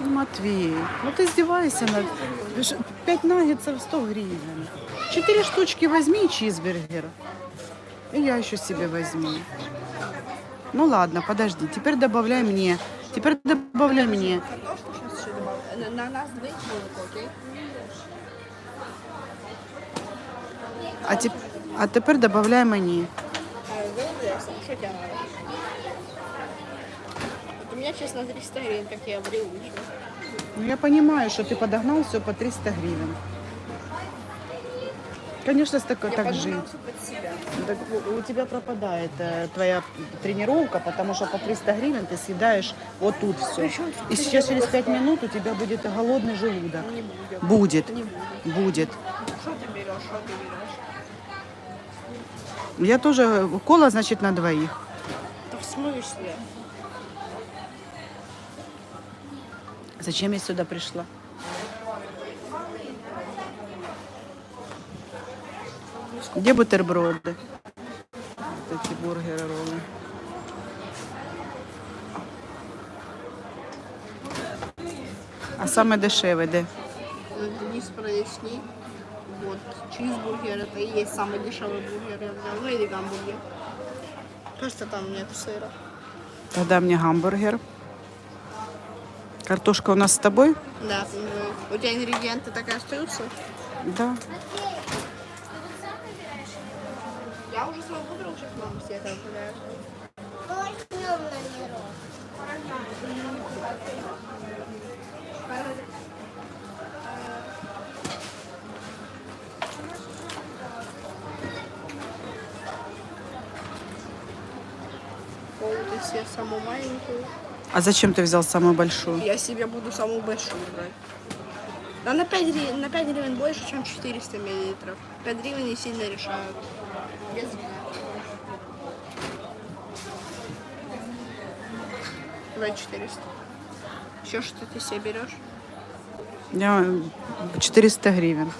Матвей, ну ты издеваешься над... 5 наггетсов 100 гривен. 4 штучки возьми и чизбургер. И я еще себе возьму. Ну ладно, подожди. Теперь добавляй мне. Теперь добавляй ще добавлю. На, на нас молоко, окей? А, теп... а тепер добавляй мені. Меня, честно, 300 гривен, как я вру уже. Ну, я понимаю, что ты подогнал все по 300 гривен. Конечно, с такой Я так жить. Так у у тебя пропадает э, твоя тренировка, потому что по 300 гривен ты съедаешь вот тут все. И сейчас через 5 минут у тебя будет голодный желудок. Не будет. Будет. Не будет. Будет. Что ты берешь, что ты берешь? Я тоже кола, значит, на двоих. Да в смысле? Зачем я сюда пришла? Где бутерброды? Вот эти бургеры, роллы. А саме дешеве де? Денис проясни. Вот, чизбургер, это и есть самый дешевый бургер, я взял. Ну или гамбургер. Просто там нет сыра. Тогда мне гамбургер. Картошка у нас с тобой? Да, у тебя ингредиенты так и остаются? Да. Я уже свой выбрал, сейчас мама себе это. Колу ты себе самую маленькую. А зачем ты взял самую большую? Я себе буду самую большую брать. Да на 5, гривен, на 5 гривен больше, чем 400 миллилитров. 5 гривен не сильно решают. Без. Давай 400. Еще что ты себе берешь? Я 400 гривен.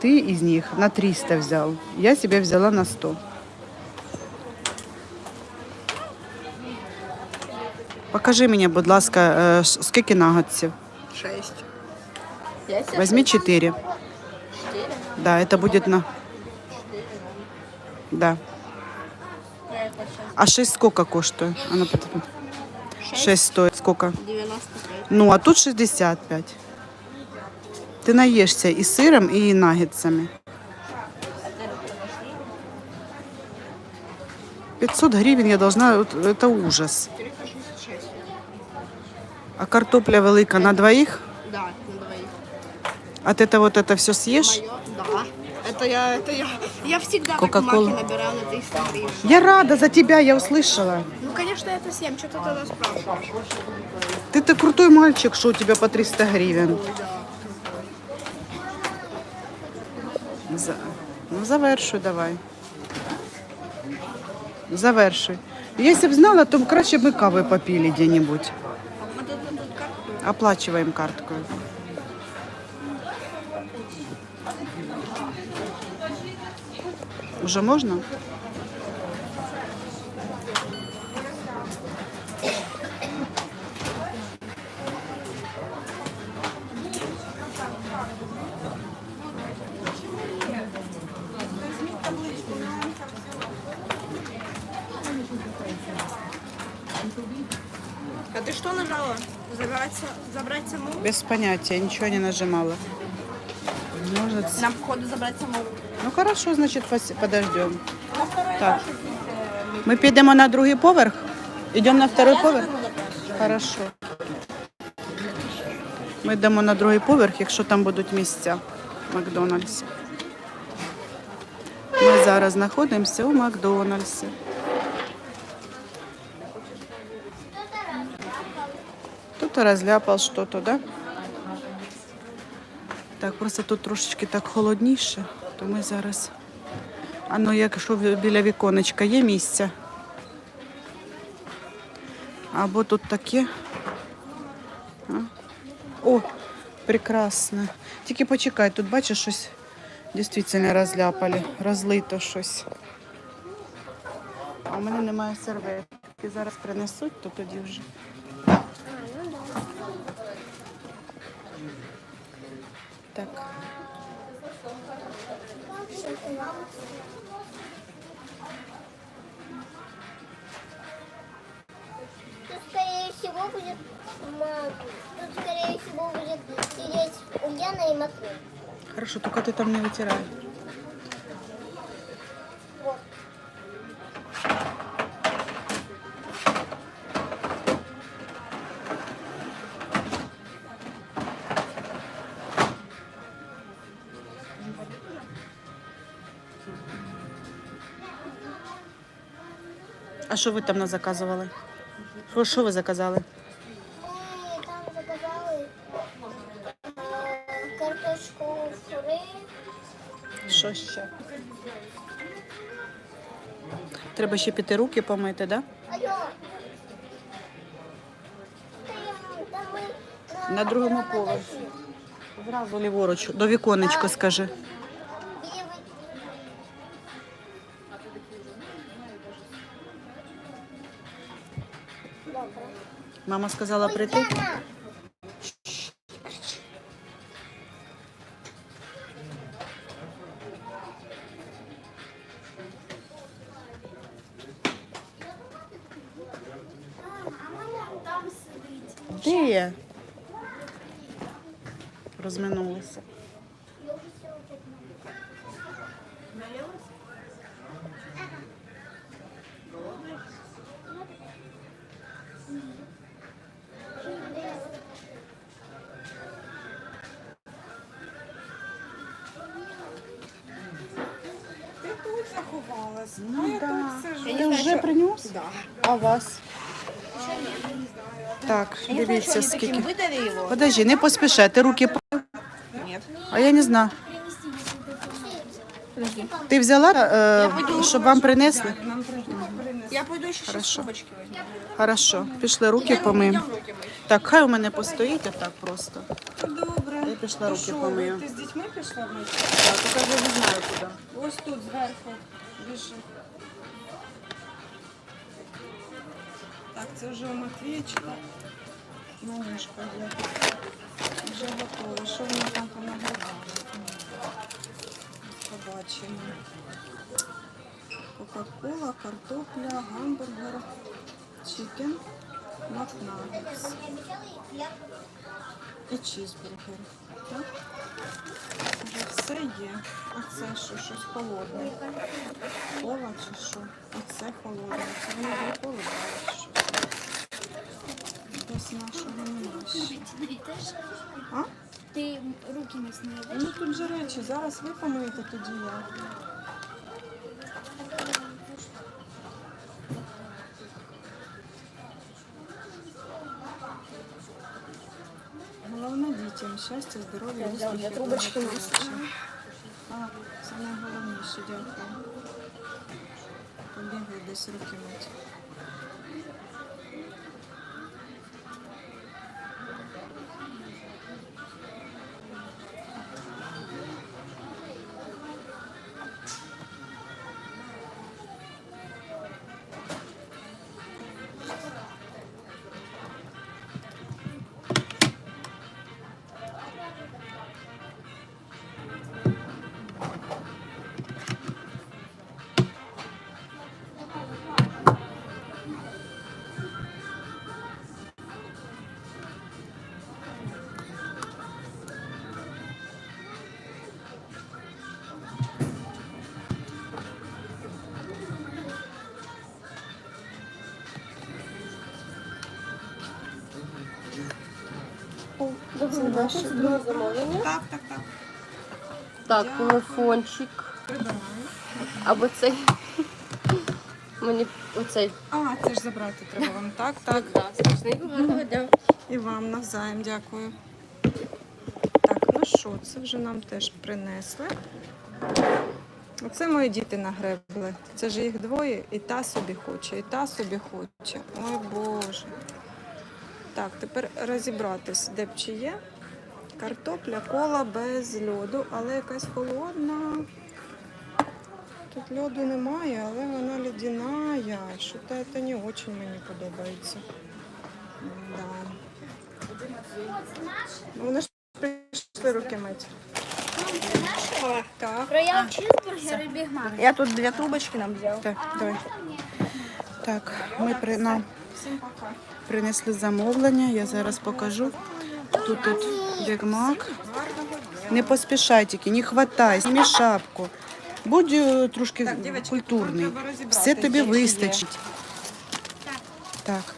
Ты из них на 300 взял. Я себе взяла на 100. Покажи мені, будь ласка, е, ш- скільки нагатсів. 6. Я себе Возьми 4. 4. Да, это будет на... Да. А 6 сколько коштує? А ну, потом. 6 стоит сколько? 95. Ну, а тут 65. Ти наїшся і сиром, і нагетсами. 500 гривен я должна, вот это ужас. 466. А картопля велика на двоих? Да, на двоих. А ты это вот это все съешь? Мое? Да. Это я, это я. Я всегда так Кока-колу. маки набираю на 300 гривен. Я рада за тебя, я услышала. Ну, конечно, это 7. Что ты тогда спрашиваешь? Ты ты крутой мальчик, что у тебя по 300 гривен. За... Ну, завершуй давай. Завершуй. Если б знала, то краще б ми кави попили где-нибудь. Оплачиваем карткой. Уже можно? Что нажала? Забрать, са- забрать саму? Без понятия, ничего не нажимала. Можно... ц- Нам, походу, забрать саму. Ну хорошо, значит, пос- подождем. На второй Так. этаж идите. Ми підемо на другий поверх? Йдемо на второй поверх? Хорошо. Ми йдемо на другий поверх, якщо там будуть місця в Макдональдсі. Ми зараз знаходимося у Макдональдсі. Тут розляпав щось, да? Так, просто тут трошечки так холодніше, то ми зараз. А ну, якщо біля віконечка є місце. Або тут таке. О, прекрасно. Тільки почекай, тут бачиш щось дійсно розляпали, розлито щось. А у мене немає серветки. Зараз принесуть, то тоді вже. Так. Тут, скорее всего, будет Тут, скорее всего, будет сидеть Ульяна и Матвей. Хорошо, только ты там не вытирай. А що ви там не заказували? Що, що ви заказали? Ми там заказали е, картошку фри. Що ще? Треба ще піти руки помити, да? Алло. Ми На другому поверсі. Зразу ліворуч, до віконечка скажи. Мама сказала прийти. Де? Розминулися. Заховалась. Ну, а я да. тут сижу. Ти вже принес? Да. А вас? Так, дивіться, скільки. Выдали его? Подожди, не поспішайте, руки по... Нет. А я не знаю. Ти взяла, е, щоб вам принесли? Нам принесли. Я пойду еще сейчас Хорошо. трубочки возьму. Хорошо, пішли руки руки мыть. Так, хай у мене постоїть так просто. Добре. Я пішла руки помию. Ти з дітьми пішла? Так, тільки я не знаю куди. Ось тут зверху. Біжи. Так, це вже у Матвійчика. Малишка є. Вже готова. Що вони там понагадали? Побачимо. Кока-кола, картопля, гамбургер, чикен, макнагетс і чізбургер. Так? Вже все є. А це що, щось холодне? Кола чи що? Оце холодне. Це для коли щось. Нашого нема. А? Ти руки не знаєш. Ну тут же речі, зараз ви помиєте тоді я. Щастя, здоров'я, успіхів. трубочки благополуччя. А, це найголовніше, дякую. Побігли десь руки мити. Так, так, так. Так, телефончик. Прибираю. Або цей. Мені оцей. А, це ж забрати треба вам. Так, так. Гарного дня. І вам навзаєм дякую. Так, ну що, це вже нам теж принесли. Оце мої діти нагребли. Це ж їх двоє, і та собі хоче, і та собі хоче. Ой Боже. Так, тепер розібратись, де б чи є. Картопля, кола без льоду, але якась холодна. Тут льоду немає, але вона ледяная. Що-то це не дуже мені подобається. Да. Ну, Вони ж прийшли руки мити. Чизбургер и Биг Мак. Я тут две трубочки нам взял. Так, давай. Так, ми при, нам принесли замовлення, я зараз покажу. Тут тут бігмак. Не поспішай тільки, не хватай, зніми шапку. Будь е, трошки культурний. Все тобі вистачить. Так,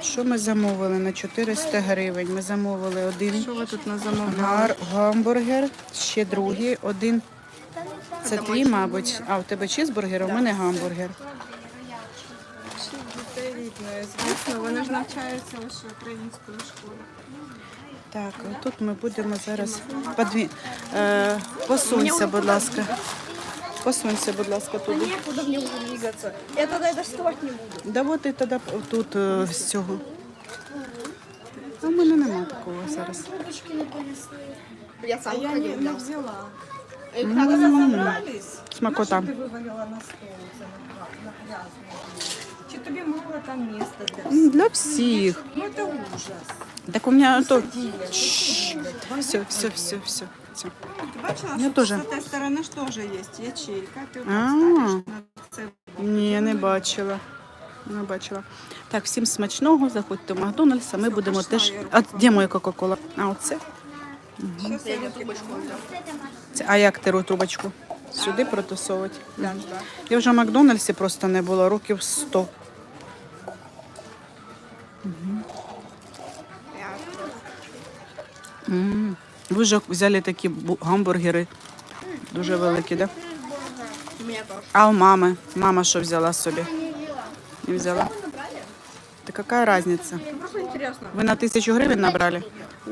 що ми замовили на 400 гривень? Ми замовили один Що ви тут на замовляли? гар, гамбургер, ще другий, один. Це твій, мабуть. А у тебе чизбургер, а у мене гамбургер. Всі звісно, вони ж навчаються лише української школи. Так, тут ми будемо зараз подві... е, посунься, будь ласка. Посунься, будь ласка, туди. Куда мне уже двигаться? Я тогда даже вставать не буду. Да от і тоді тут е, з цього. А в мене нема такого зараз. Я сам Я не, не взяла. Их надо Забрались? Смакота. Ну, що ти вивалила на стол це на, на грязне? Чи тобі мало там місця для М, Для всіх. Ну, це ужас. Так у мене то. Діля, Все, все, все, все. все. Ти бачила, Я що теж. з цієї сторони ж теж є ячейка. Ти А. отак ставиш на це. Ні, не бачила. Не бачила. Так, всім смачного, заходьте в Макдональдс, а ми будемо пішла теж. я А де моя Кока-Кола? А оце? Щас я трубочку. Це- А як ти трубочку? Сюди протусовувати? Да. Я вже в Макдональдсі просто не було років 100. М. Ви вже взяли такі гамбургери. Дуже великі, так? Да? А у мами? Мама що взяла собі? Не взяла. Та яка разниця? Просто интересно. Ви на тисячу гривень набрали?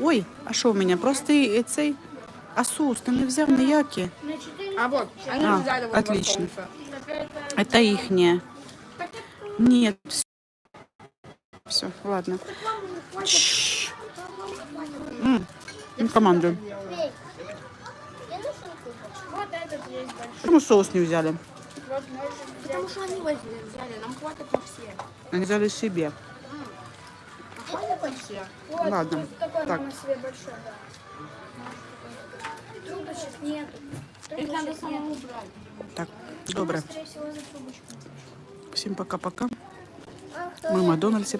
Ой, а що в мене? Просто і цей Асус, ти не взяв ніякі. На 4 А вот, они А, взяли вот отлично. два соуса. Это ихнее. Нет. Все, ладно. Чш. М, ну, командую. Эй, я нужен кубочек. Вот этот есть большой. Почему соус не взяли? Потому что они возьмут, взяли, нам хватит на все. Они взяли себе. Хватит на все. Вот, Ладно, такой так. мама себе большой, да. Трубочек нету. Их надо самому брать. Так, добре. Всім пока-пока. А Ми в Макдональдсі